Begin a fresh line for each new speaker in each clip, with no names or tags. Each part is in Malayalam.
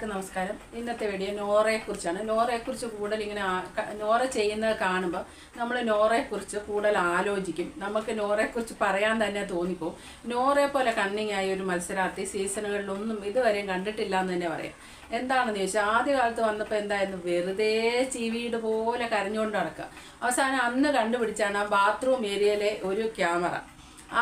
എല്ലാവർക്കും നമസ്കാരം. ഇന്നത്തെ വീഡിയോ നോറയെക്കുറിച്ചാണ്. നോറയെക്കുറിച്ച് കൂടുതൽ ഇങ്ങനെ നോറ ചെയ്യുന്നത് കാണുമ്പോൾ നമ്മൾ നോറയെക്കുറിച്ച് കൂടുതൽ ആലോചിക്കും. നമുക്ക് നോറയെക്കുറിച്ച് പറയാൻ തന്നെ തോന്നിപ്പോവും. നോറയെ പോലെ കണ്ണിങ് ആയ ഒരു മത്സരാർത്ഥി സീസണുകളിലൊന്നും ഇതുവരെയും കണ്ടിട്ടില്ല എന്ന് തന്നെ പറയാം. എന്താണെന്ന് ചോദിച്ചാൽ ആദ്യ കാലത്ത് വന്നപ്പോൾ എന്തായിരുന്നു? വെറുതെ ചീവീട് പോലെ കരഞ്ഞുകൊണ്ട് നടക്കുക അവസാനം അന്ന് കണ്ടുപിടിച്ചാണ് ആ ബാത്റൂം ഏരിയയിലെ ഒരു ക്യാമറ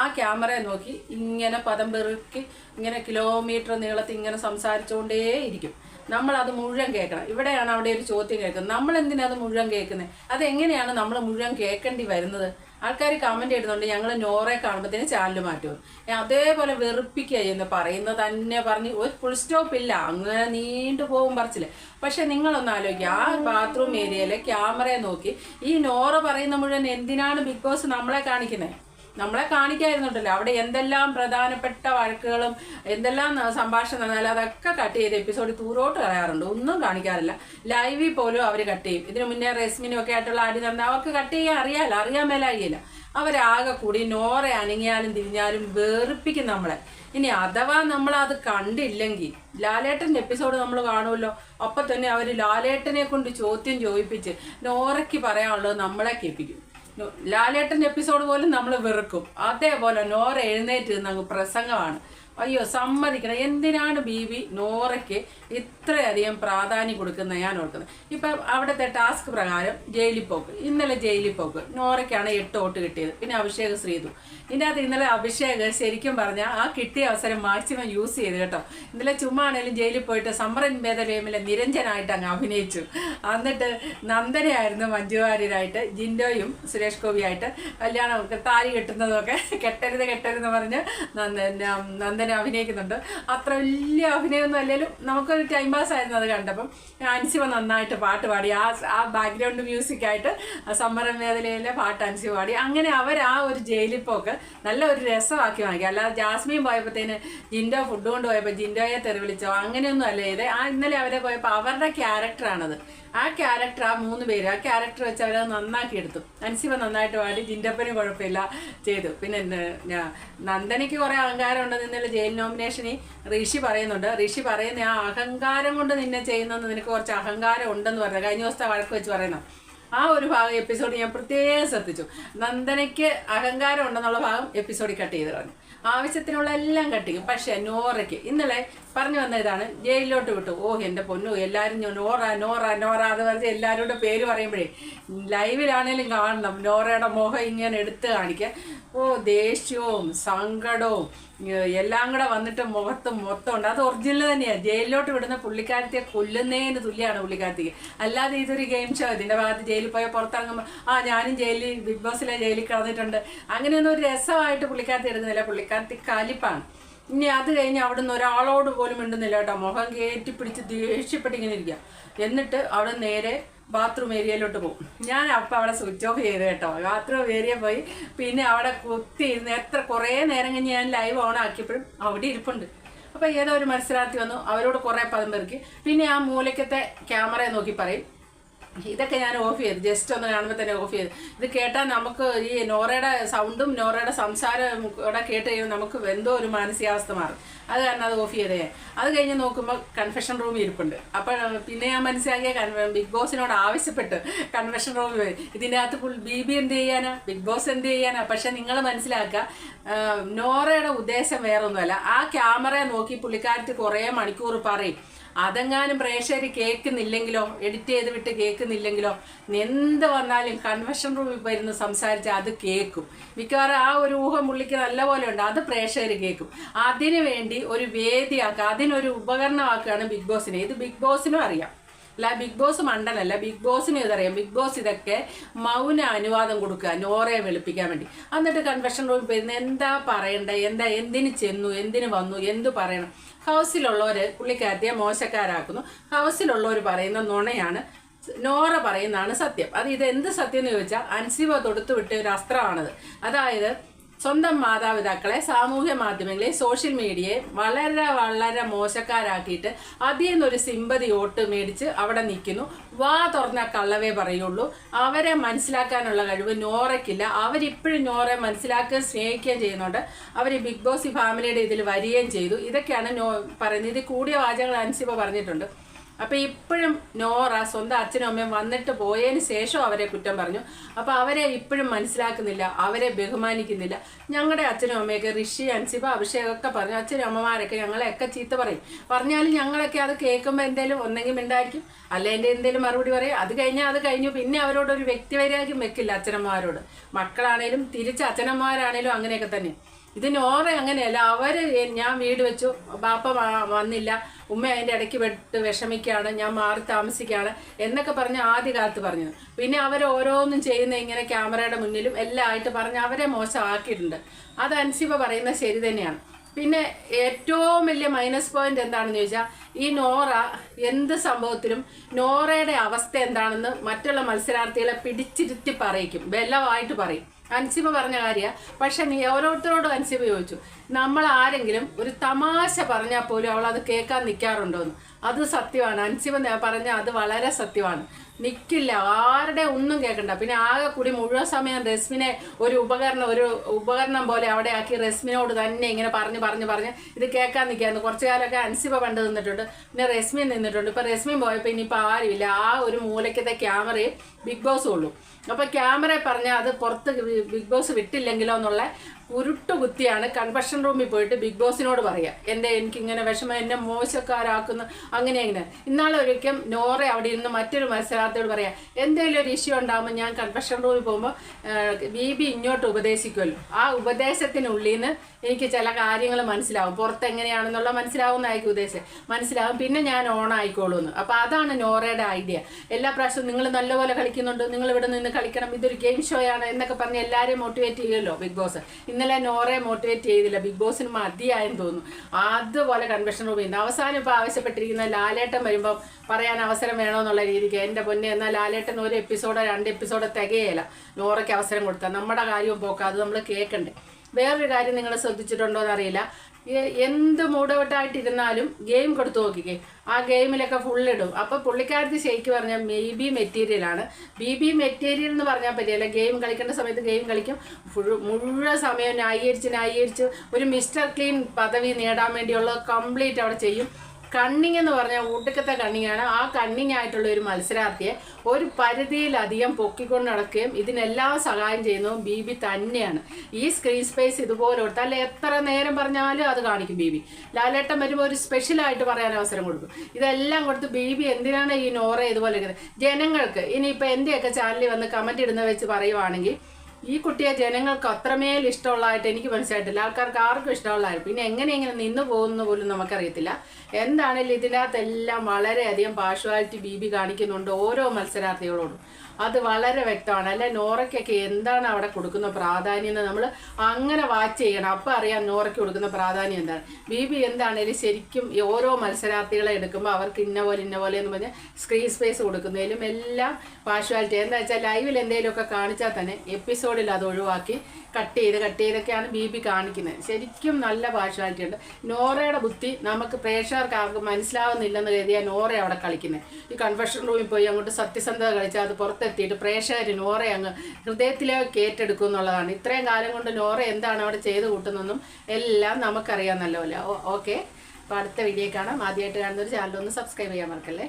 ആ ക്യാമറയെ നോക്കി ഇങ്ങനെ പദം പെറുക്കി ഇങ്ങനെ കിലോമീറ്റർ നീളത്തിൽ ഇങ്ങനെ സംസാരിച്ചുകൊണ്ടേ ഇരിക്കും നമ്മൾ അത് മുഴുവൻ കേൾക്കണം. ഇവിടെയാണ് അവിടെ ഒരു ചോദ്യം കേൾക്കുന്നത്. നമ്മൾ എന്തിനാ അത് മുഴുവൻ കേൾക്കുന്നത് അതെങ്ങനെയാണ് നമ്മൾ മുഴുവൻ കേൾക്കേണ്ടി വരുന്നത്? ആൾക്കാർ കമന്റ് ഇടുന്നുണ്ട് ഞങ്ങൾ നോറെ കാണുമ്പോഴത്തേന് ചാനൽ മാറ്റും. അതേപോലെ വെറുപ്പിക്കുക എന്ന് പറയുന്നത് തന്നെ പറഞ്ഞ് ഒരു ഫുൾ സ്റ്റോപ്പ് ഇല്ല. അങ്ങനെ നീണ്ടു പോകും പറച്ചില്ല പക്ഷെ നിങ്ങളൊന്ന് ആലോചിക്കുക. ആ ബാത്റൂം ഏരിയയിലെ ക്യാമറയെ നോക്കി ഈ നോറ പറയുന്ന മുഴുവൻ എന്തിനാണ് ബിഗ് ബോസ് നമ്മളെ കാണിക്കുന്നത് നമ്മളെ കാണിക്കായിരുന്നുണ്ടല്ലോ അവിടെ എന്തെല്ലാം പ്രധാനപ്പെട്ട വഴക്കുകളും എന്തെല്ലാം സംഭാഷണം നടന്നാലും അതൊക്കെ കട്ട് ചെയ്ത് എപ്പിസോഡ് തൂരോട്ട് കളയാറുണ്ട്. ഒന്നും കാണിക്കാറില്ല. ലൈവിൽ പോലും അവർ കട്ട് ചെയ്യും. ഇതിനു മുന്നേ റെസ്മിനും ഒക്കെ ആയിട്ടുള്ള അടി നടന്ന അവർക്ക് കട്ട് ചെയ്യാൻ അറിയാലോ? അറിയാൻ മേലായില്ല. അവരാകെ കൂടി നോറ അനങ്ങിയാലും തിരിഞ്ഞാലും വേറിപ്പിക്കും നമ്മളെ. ഇനി അഥവാ നമ്മൾ അത് കണ്ടില്ലെങ്കിൽ ലാലേട്ടന്റെ എപ്പിസോഡ് നമ്മൾ കാണുമല്ലോ? അപ്പം തന്നെ അവർ ലാലേട്ടനെ കൊണ്ട് ചോദ്യം ചോദിപ്പിച്ച് നോറയ്ക്ക് പറയാനുള്ളത് നമ്മളെ കേൾപ്പിക്കും. ലാലേട്ടന്റെ എപ്പിസോഡ് പോലും നമ്മൾ വെറുക്കും. അതേപോലെ നോറ എഴുന്നേറ്റ് അങ്ങ് പ്രസംഗമാണ്. അയ്യോ സമ്മതിക്കണം. എന്തിനാണ് ബി ബി നോറയ്ക്ക് ഇത്രയധികം പ്രാധാന്യം കൊടുക്കുന്നത്? ഞാൻ ഓർക്കുന്നത് ഇപ്പം അവിടുത്തെ ടാസ്ക് പ്രകാരം ജയിലിൽ പോക്ക്. ഇന്നലെ ജയിലിൽ പോക്ക്. നോറയ്ക്കാണ് എട്ട് വോട്ട് കിട്ടിയത്. പിന്നെ അഭിഷേക് ശ്രീതു ഇതിന്റെ അകത്ത് ഇന്നലെ അഭിഷേക് ശരിക്കും പറഞ്ഞാൽ ആ കിട്ടിയ അവസരം മാക്സിമം യൂസ് ചെയ്ത് കേട്ടോ. ഇന്നലെ ചുമ്മാ ആണെങ്കിലും ജയിലിൽ പോയിട്ട് സമ്മറൻ ഭേദവേമിലെ നിരഞ്ജനായിട്ട് അങ്ങ് അഭിനയിച്ചു. എന്നിട്ട് നന്ദനയായിരുന്നു മഞ്ജു വാര്യരായിട്ട് ജിൻഡോയും സുരേഷ് ഗോപിയായിട്ട് കല്യാണം താരി കെട്ടുന്നതൊക്കെ കെട്ടരുത് കെട്ടരുതെന്ന് പറഞ്ഞ് നന്ദന നന്ദന അഭിനയിക്കുന്നുണ്ട്. അത്ര വലിയ അഭിനയമൊന്നും അല്ലെങ്കിലും നമുക്കൊരു ടൈം പാസ് ആയിരുന്നു അത് കണ്ടപ്പം. അൻസിമ നന്നായിട്ട് പാട്ട് പാടി. ആ ആ ബാക്ക്ഗ്രൗണ്ട് മ്യൂസിക്കായിട്ട് സമ്മറൻ മേഖലയിലെ പാട്ട് അൻസിമ പാടി. അങ്ങനെ അവർ ആ ഒരു ജയിലിൽ പോക്ക് നല്ല ഒരു രസമാക്കി വാങ്ങി അല്ലാതെ ജാസ്മിൻ പോയപ്പോഴത്തേന് ജിൻഡോ ഫുഡ് കൊണ്ട് പോയപ്പോൾ ജിൻഡോയെ തെറി വിളിച്ചോ അങ്ങനെയൊന്നും അല്ല. ഇത് ആ ഇന്നലെ അവരെ പോയപ്പോൾ അവരുടെ ക്യാരക്ടറാണത് ആ ക്യാരക്ടർ ആ മൂന്ന് പേര് ആ ക്യാരക്ടർ വെച്ച് അവരത് നന്നാക്കി എടുത്തു. അൻസിമ നന്നായിട്ട് പാടി ജിൻഡപ്പനും കുഴപ്പമില്ല ചെയ്തു. പിന്നെ നന്ദനയ്ക്ക് കുറേ അഹങ്കാരം ഉണ്ടെന്ന് ഇന്നലെ ജയിൽ നോമിനേഷനിൽ ഋഷി പറയുന്നുണ്ട്. ഋഷി പറയുന്ന ആ അഹങ്കാരം കൊണ്ട് നിന്നെ ചെയ്യുന്നെന്ന് നിനക്ക് കുറച്ച് അഹങ്കാരം ഉണ്ടെന്ന് പറഞ്ഞു കഴിഞ്ഞ ദിവസത്തെ വഴക്ക് വെച്ച് പറയുന്നു. ആ ഒരു ഭാഗം എപ്പിസോഡ് ഞാൻ പ്രത്യേകം ശ്രദ്ധിച്ചു. നന്ദനയ്ക്ക് അഹങ്കാരം ഉണ്ടെന്നുള്ള ഭാഗം എപ്പിസോഡിൽ കട്ട് ചെയ്ത് കളഞ്ഞു. ആവശ്യത്തിനുള്ള എല്ലാം കട്ട് ചെയ്യും. പക്ഷേ നോറയ്ക്ക് ഇന്നലെ പറഞ്ഞു വന്ന ഇതാണ് ജയിലിലോട്ട് വിട്ടു. ഓ എന്റെ പൊന്നു എല്ലാവരും നോറ നോറ നോറ അത് പറഞ്ഞ് എല്ലാവരുടെ പേര് പറയുമ്പോഴേ ലൈവിലാണേലും കാണണം. നോറയുടെ മുഖം ഇങ്ങനെ എടുത്ത് കാണിക്കുക. ഓ ദേഷ്യവും സങ്കടവും എല്ലാം കൂടെ വന്നിട്ട് മുഖത്ത് മൊത്തം ഉണ്ട് അത് ഒറിജിനൽ തന്നെയാണ് ജയിലിലോട്ട് വിടുന്ന പുള്ളിക്കാരത്തെ കൊല്ലുന്നതിന് തുല്യമാണ് പുള്ളിക്കാരത്തേക്ക്. അല്ലാതെ ഇതൊരു ഗെയിം ഷോ ഇതിന്റെ ഭാഗത്ത് ജയിലിൽ പോയാൽ പുറത്തിറങ്ങുമ്പോൾ ആ ഞാനും ജയിലിൽ ബിഗ് ബോസിലെ ജയിലിൽ കിടന്നിട്ടുണ്ട്. അങ്ങനെയൊന്നും ഒരു രസമായിട്ട് പുള്ളിക്കാരത്തി എടുക്കുന്നില്ല പുള്ളിക്കാരത്തി കലിപ്പാണ്. ഇനി അത് കഴിഞ്ഞ് അവിടുന്ന് ഒരാളോട് പോലും മിണ്ടുന്നില്ല കേട്ടോ. മുഖം കയറ്റി പിടിച്ച് ദേഷ്യപ്പെട്ടിങ്ങനെ ഇരിക്കുക എന്നിട്ട് അവിടെ നേരെ ബാത്റൂം ഏരിയയിലോട്ട് പോകും ഞാൻ അപ്പം അവിടെ സ്വിച്ച് ഓഫ് ചെയ്ത് കേട്ടോ. ബാത്റൂം ഏരിയ പോയി. പിന്നെ അവിടെ കുത്തി ഇരുന്ന് എത്ര കുറേ നേരം കഴിഞ്ഞ് ഞാൻ ലൈവ് ഓൺ ആക്കിയപ്പോഴും അവിടെ ഇരിപ്പുണ്ട്. അപ്പോൾ ഏതോ ഒരു മത്സരാർത്ഥി വന്നു. അവരോട് കുറേ പദം പെറുക്കി. പിന്നെ ആ മൂലക്കത്തെ ക്യാമറയെ നോക്കി പറയും. ഇതൊക്കെ ഞാൻ ഓഫ് ചെയ്തു ജസ്റ്റ് ഒന്ന് കാണുമ്പോൾ തന്നെ ഓഫ് ചെയ്തു. ഇത് കേട്ടാൽ നമുക്ക് ഈ നോറയുടെ സൗണ്ടും നോറയുടെ സംസാരവും കൂടെ കേട്ട് കഴിയുമ്പോൾ നമുക്ക് എന്തോ ഒരു മാനസികാവസ്ഥ മാറും. അത് കാരണം അത് ഓഫ് ചെയ്തേ. അത് കഴിഞ്ഞ് നോക്കുമ്പോൾ കൺഫെഷൻ റൂം ഇരിപ്പുണ്ട്. അപ്പോൾ പിന്നെ ഞാൻ മനസ്സിലാക്കിയ ബിഗ് ബോസിനോട് ആവശ്യപ്പെട്ട് കൺഫെഷൻ റൂം ഇതിനകത്ത് ഫുൾ ബി ബി എന്ത് ചെയ്യാനാ? ബിഗ് ബോസ് എന്ത് ചെയ്യാനാ? പക്ഷെ നിങ്ങൾ മനസ്സിലാക്കുക നോറയുടെ ഉദ്ദേശം വേറൊന്നുമല്ല. ആ ക്യാമറയെ നോക്കി പുള്ളിക്കാരത്ത് കുറേ മണിക്കൂർ പറയും. അതെങ്ങാനും പ്രേക്ഷകർ കേൾക്കുന്നില്ലെങ്കിലോ എഡിറ്റ് ചെയ്ത് വിട്ട് കേൾക്കുന്നില്ലെങ്കിലോ എന്ത് വന്നാലും കൺവെൻഷൻ റൂമിൽ വരുന്ന സംസാരിച്ച് അത് കേൾക്കും. മിക്കവാറും ആ ഒരു ഊഹം പുള്ളിക്ക് നല്ലപോലെ ഉണ്ട് അത് പ്രേക്ഷകർ കേൾക്കും. അതിനു വേണ്ടി ഒരു വേദിയാക്കുക അതിനൊരു ഉപകരണമാക്കുകയാണ് ബിഗ് ബോസിനെ. ഇത് ബിഗ് ബോസിനും അറിയാം. അല്ല ബിഗ് ബോസ് മണ്ടനല്ല. ബിഗ് ബോസിന് ഇതറിയാം. ബിഗ് ബോസ് ഇതൊക്കെ മൗന അനുവാദം കൊടുക്കുക നോറയെ വെളുപ്പിക്കാൻ വേണ്ടി. എന്നിട്ട് കൺവെൻഷൻ റൂമിൽ പോയിരുന്നു എന്താ പറയണ്ടേ? എന്താ എന്തിന് ചെന്നു? എന്തിന് വന്നു? എന്ത് പറയണം? ഹൗസിലുള്ളവർ പുള്ളിക്കാരത്തിയെ മോശക്കാരാക്കുന്നു. ഹൗസിലുള്ളവർ പറയുന്ന നുണയാണ് നോറ പറയുന്നതാണ് സത്യം. അത് ഇത് എന്ത് സത്യം എന്ന് ചോദിച്ചാൽ അൻസിബ തൊടുത്തു വിട്ട ഒരു അസ്ത്രമാണത്. അതായത് സ്വന്തം മാതാപിതാക്കളെ സാമൂഹ്യ മാധ്യമങ്ങളെ സോഷ്യൽ മീഡിയയെ വളരെ വളരെ മോശക്കാരാക്കിയിട്ട് അതിൽ നിന്നൊരു സിമ്പതി ഓട്ട് മേടിച്ച് അവിടെ നിൽക്കുന്നു. വാ തുറന്ന കള്ളവേ പറയുള്ളൂ. അവരെ മനസ്സിലാക്കാനുള്ള കഴിവ് നോറയ്ക്കില്ല. അവരിപ്പോഴും നോറെ മനസ്സിലാക്കുകയും സ്നേഹിക്കുകയും ചെയ്യുന്നുണ്ട്. അവർ ബിഗ് ബോസ് ഫാമിലിയുടെ ഇതിൽ വരികയും ചെയ്തു. ഇതൊക്കെയാണ് നോ പറയുന്നത്. ഇത് കൂടിയ വാചകങ്ങൾ അനുസരിച്ച് പറഞ്ഞിട്ടുണ്ട്. അപ്പൊ ഇപ്പോഴും നോറ സ്വന്തം അച്ഛനും അമ്മയും വന്നിട്ട് പോയതിന് ശേഷം അവരെ കുറ്റം പറഞ്ഞു. അപ്പൊ അവരെ ഇപ്പോഴും മനസ്സിലാക്കുന്നില്ല അവരെ ബഹുമാനിക്കുന്നില്ല. ഞങ്ങളുടെ അച്ഛനും അമ്മയൊക്കെ ഋഷി അൻസിബ അഭിഷേകമൊക്കെ പറഞ്ഞു അച്ഛനും അമ്മമാരൊക്കെ ഞങ്ങളെയൊക്കെ ചീത്ത പറയും. പറഞ്ഞാലും ഞങ്ങളൊക്കെ അത് കേൾക്കുമ്പോൾ എന്തേലും ഒന്നെങ്കിൽ ഉണ്ടായിരിക്കും അല്ലെ എന്തേലും മറുപടി പറയും. അത് കഴിഞ്ഞാൽ അത് കഴിഞ്ഞു. പിന്നെ അവരോട് ഒരു വ്യക്തിവൈരാഗ്യം വെക്കില്ല അച്ഛനമ്മമാരോട്. മക്കളാണേലും തിരിച്ച് അച്ഛനമ്മമാരാണേലും അങ്ങനെയൊക്കെ തന്നെ. ഇത് ഓറെ അങ്ങനെയല്ല. അവർ ഞാൻ വീട് വെച്ചു. ബാപ്പ വന്നില്ല. ഉമ്മ അതിന്റെ ഇടയ്ക്ക് വിട്ട് വിഷമിക്കുകയാണ്. ഞാൻ മാറി താമസിക്കുകയാണ് എന്നൊക്കെ പറഞ്ഞ് ആദ്യ കാലത്ത് പറഞ്ഞു പിന്നെ അവർ ഓരോന്നും ചെയ്യുന്ന ഇങ്ങനെ ക്യാമറയുടെ മുന്നിലും എല്ലാം ആയിട്ട് പറഞ്ഞ് അവരെ മോശമാക്കിയിട്ടുണ്ട്. അത് അൻസിബ പറയുന്നത് ശരി തന്നെയാണ്. പിന്നെ ഏറ്റവും വലിയ മൈനസ് പോയിന്റ് എന്താണെന്ന് ചോദിച്ചാൽ ഈ നോറ എന്ത് സംഭവത്തിലും നോറയുടെ അവസ്ഥ എന്താണെന്ന് മറ്റുള്ള മത്സരാർത്ഥികളെ പിടിച്ചിരുത്തി പറയിക്കും. ബലമായിട്ട് പറയും. അൻസിബ പറഞ്ഞ കാര്യമാണ് പക്ഷെ നീ ഓരോരുത്തരോടും അൻസിമ ചോദിച്ചു. നമ്മൾ ആരെങ്കിലും ഒരു തമാശ പറഞ്ഞാൽ പോലും അവൾ അത് കേൾക്കാൻ നിൽക്കാറുണ്ടോന്ന്. അത് സത്യമാണ്. അൻസിമ പറഞ്ഞ അത് വളരെ സത്യമാണ്. നിൽക്കില്ല ആരുടെ ഒന്നും കേൾക്കണ്ട പിന്നെ ആകെ കൂടി മുഴുവൻ സമയം റെസ്മിനെ ഒരു ഉപകരണം ഒരു ഉപകരണം പോലെ അവിടെ ആക്കി റെസ്മിനോട് തന്നെ ഇങ്ങനെ പറഞ്ഞ് പറഞ്ഞ് പറഞ്ഞ് ഇത് കേൾക്കാൻ നിൽക്കുകയായിരുന്നു. കുറച്ച് കാലമൊക്കെ അൻസിബ പണ്ട് നിന്നിട്ടുണ്ട്. പിന്നെ റെസ്മി നിന്നിട്ടുണ്ട്. ഇപ്പം റെസ്മി പോയപ്പോൾ ഇനിയിപ്പോൾ ആരുമില്ല. ആ ഒരു മൂലയ്ക്കത്തെ ക്യാമറയും ബിഗ് ബോസും ഉള്ളൂ. അപ്പോൾ ക്യാമറ പറഞ്ഞാൽ അത് പുറത്ത് ബിഗ് ബോസ് വിട്ടില്ലെങ്കിലോ എന്നുള്ള ഉരുട്ട് കുത്തിയാണ് കൺഫഷൻ റൂമിൽ പോയിട്ട് ബിഗ് ബോസിനോട് പറയുക എന്റെ എനിക്കിങ്ങനെ വിഷമം എന്നെ മോശക്കാരാക്കുന്നു. അങ്ങനെ അങ്ങനെ ഇന്നാളെ ഒരിക്കലും നോറ അവിടെ ഇരുന്ന് മറ്റൊരു മത്സരാർത്ഥിയോട് പറയാം എന്തെങ്കിലും ഒരു ഇഷ്യൂ ഉണ്ടാകുമ്പോൾ ഞാൻ കൺഫഷൻ റൂമിൽ പോകുമ്പോൾ ബി ബി ഇങ്ങോട്ട് ഉപദേശിക്കുമല്ലോ ആ ഉപദേശത്തിനുള്ളിൽ നിന്ന് എനിക്ക് ചില കാര്യങ്ങൾ മനസ്സിലാവും. പുറത്ത് എങ്ങനെയാണെന്നുള്ള മനസ്സിലാവുന്നതായിരിക്കും ഉദ്ദേശം. മനസ്സിലാവും. പിന്നെ ഞാൻ ഓൺ ആയിക്കോളൂന്ന്. അപ്പോൾ അതാണ് നോറയുടെ ഐഡിയ എല്ലാ പ്രാവശ്യവും നിങ്ങൾ നല്ലപോലെ കളിക്കുന്നുണ്ട്. നിങ്ങൾ ഇവിടെ നിന്ന് കളിക്കണം. ഇതൊരു ഗെയിം ഷോയാണ് എന്നൊക്കെ പറഞ്ഞ് എല്ലാവരെയും മോട്ടിവേറ്റ് ചെയ്യുമല്ലോ ബിഗ് ബോസ്. ഇന്നലെ നോറെ മോട്ടിവേറ്റ് ചെയ്തില്ല. ബിഗ് ബോസിന് മതിയായെന്ന് തോന്നുന്നു. അതുപോലെ കൺവെൻഷൻ റൂമിൽ നിന്ന് അവസാനം ഇപ്പോൾ ആവശ്യപ്പെട്ടിരിക്കുന്ന ലാലേട്ടൻ വരുമ്പോൾ പറയാൻ അവസരം വേണമെന്നുള്ള രീതിക്ക് എന്റെ പൊന്നെ എന്നാൽ ലാലേട്ടൻ ഒരു എപ്പിസോഡോ രണ്ട് എപ്പിസോഡോ തികയല്ല നോറയ്ക്ക് അവസരം കൊടുത്താൽ നമ്മുടെ കാര്യവും പോക്കാം. അത് നമ്മൾ കേൾക്കണ്ടേ വേറൊരു കാര്യം നിങ്ങൾ ശ്രദ്ധിച്ചിട്ടുണ്ടോ എന്നറിയില്ല എന്ത് മൂടവട്ടായിട്ടിരുന്നാലും ഗെയിം കൊടുത്തു നോക്കിക്കേ. ആ ഗെയിമിലൊക്കെ ഫുള്ളിടും. അപ്പൊ പുള്ളിക്കാരത്തി ശരിക്കും പറഞ്ഞാൽ മേ ബി മെറ്റീരിയൽ ആണ്. ബി ബി മെറ്റീരിയൽ എന്ന് പറഞ്ഞാൽ പറ്റിയല്ല ഗെയിം കളിക്കേണ്ട സമയത്ത് ഗെയിം കളിക്കും. മുഴുവൻ സമയം ന്യായീകരിച്ച് ന്യായീകരിച്ച് ഒരു മിസ്റ്റർ ക്ലീൻ പദവി നേടാൻ വേണ്ടിയുള്ള കംപ്ലീറ്റ് അവിടെ ചെയ്യും. കണ്ണിങ് എന്ന് പറഞ്ഞാൽ ഊട്ടക്കത്തെ കണ്ണിങ്ങാണ്. ആ കണ്ണിങ് ആയിട്ടുള്ള ഒരു മത്സരാർത്ഥിയെ ഒരു പരിധിയിലധികം പൊക്കിക്കൊണ്ട് നടക്കുകയും ഇതിനെല്ലാം സഹായം ചെയ്യുന്നതും ബി ബി തന്നെയാണ്. ഈ സ്ക്രീൻ സ്പേസ് ഇതുപോലെ കൊടുത്താൽ അല്ലെ എത്ര നേരം പറഞ്ഞാലും അത് കാണിക്കും ബി ബി ലാലേട്ടൻ വരുമ്പോൾ ഒരു സ്പെഷ്യലായിട്ട് പറയാൻ അവസരം കൊടുക്കും. ഇതെല്ലാം കൊടുത്ത് ബി ബി എന്തിനാണ് ഈ നോറ ഇതുപോലെ ജനങ്ങൾക്ക് ഇനിയിപ്പോൾ എന്റെയൊക്കെ ചാനലിൽ വന്ന് കമന്റ് ഇടുന്ന വെച്ച് പറയുവാണെങ്കിൽ ഈ കുട്ടിയെ ജനങ്ങൾക്ക് അത്രമേൽ ഇഷ്ടമുള്ളതായിട്ട് എനിക്ക് മനസ്സിലായിട്ടില്ല. ആൾക്കാർക്ക് ആർക്കും ഇഷ്ടമുള്ളതായിരുന്നു. പിന്നെ എങ്ങനെ ഇങ്ങനെ നിന്ന് പോകുന്നു പോലും നമുക്കറിയത്തില്ല. എന്താണെങ്കിലും ഇതിനകത്തെല്ലാം വളരെയധികം പാർഷ്വാലിറ്റി ബി ബി കാണിക്കുന്നുണ്ട് ഓരോ മത്സരാർത്ഥികളോടും. അത് വളരെ വ്യക്തമാണ്. അല്ലെ നോറയ്ക്കൊക്കെ എന്താണ് അവിടെ കൊടുക്കുന്ന പ്രാധാന്യം എന്ന് നമ്മൾ അങ്ങനെ വാച്ച് ചെയ്യണം. അപ്പം അറിയാം നോറയ്ക്ക് കൊടുക്കുന്ന പ്രാധാന്യം എന്താണ്. ബി ബി എന്താണേലും ശരിക്കും ഓരോ മത്സരാർത്ഥികളെ എടുക്കുമ്പോൾ അവർക്ക് ഇന്ന പോലെ ഇന്ന പോലെ എന്ന് പറഞ്ഞ് സ്ക്രീൻ സ്പേസ് കൊടുക്കുന്നതിലും എല്ലാം പാഷ്വാലിറ്റി എന്താ വെച്ചാൽ ലൈവിൽ എന്തെങ്കിലുമൊക്കെ കാണിച്ചാൽ തന്നെ എപ്പിസോഡിൽ അത് ഒഴിവാക്കി കട്ട് ചെയ്ത് കട്ട് ചെയ്തൊക്കെയാണ് ബി ബി കാണിക്കുന്നത്. ശരിക്കും നല്ല പാഷ്വാലിറ്റി ഉണ്ട്. നോറയുടെ ബുദ്ധി നമുക്ക് പ്രേക്ഷകർക്ക് ആർക്കും മനസ്സിലാവുന്നില്ലെന്ന് കരുതിയാൽ നോറ അവിടെ കളിക്കുന്നത് ഈ കൺഫെഷൻ റൂമിൽ പോയി അങ്ങോട്ട് സത്യസന്ധത കളിച്ചാൽ അത് പുറത്തെത്തിയിട്ട് പ്രേക്ഷകർ നോറ അങ്ങ് ഹൃദയത്തിലേക്ക് ഏറ്റെടുക്കും എന്നുള്ളതാണ്. ഇത്രയും കാലം കൊണ്ട് നോറ എന്താണ് അവിടെ ചെയ്ത് കൂട്ടുന്നതെന്നും എല്ലാം നമുക്കറിയാം നല്ലപോലെ. ഓക്കെ. അപ്പോൾ അടുത്ത വീഡിയോ കാണാം. ആദ്യമായിട്ട് കാണുന്ന ഒരു ചാനൽ ഒന്ന് സബ്സ്ക്രൈബ് ചെയ്യാൻ മറക്കല്ലേ?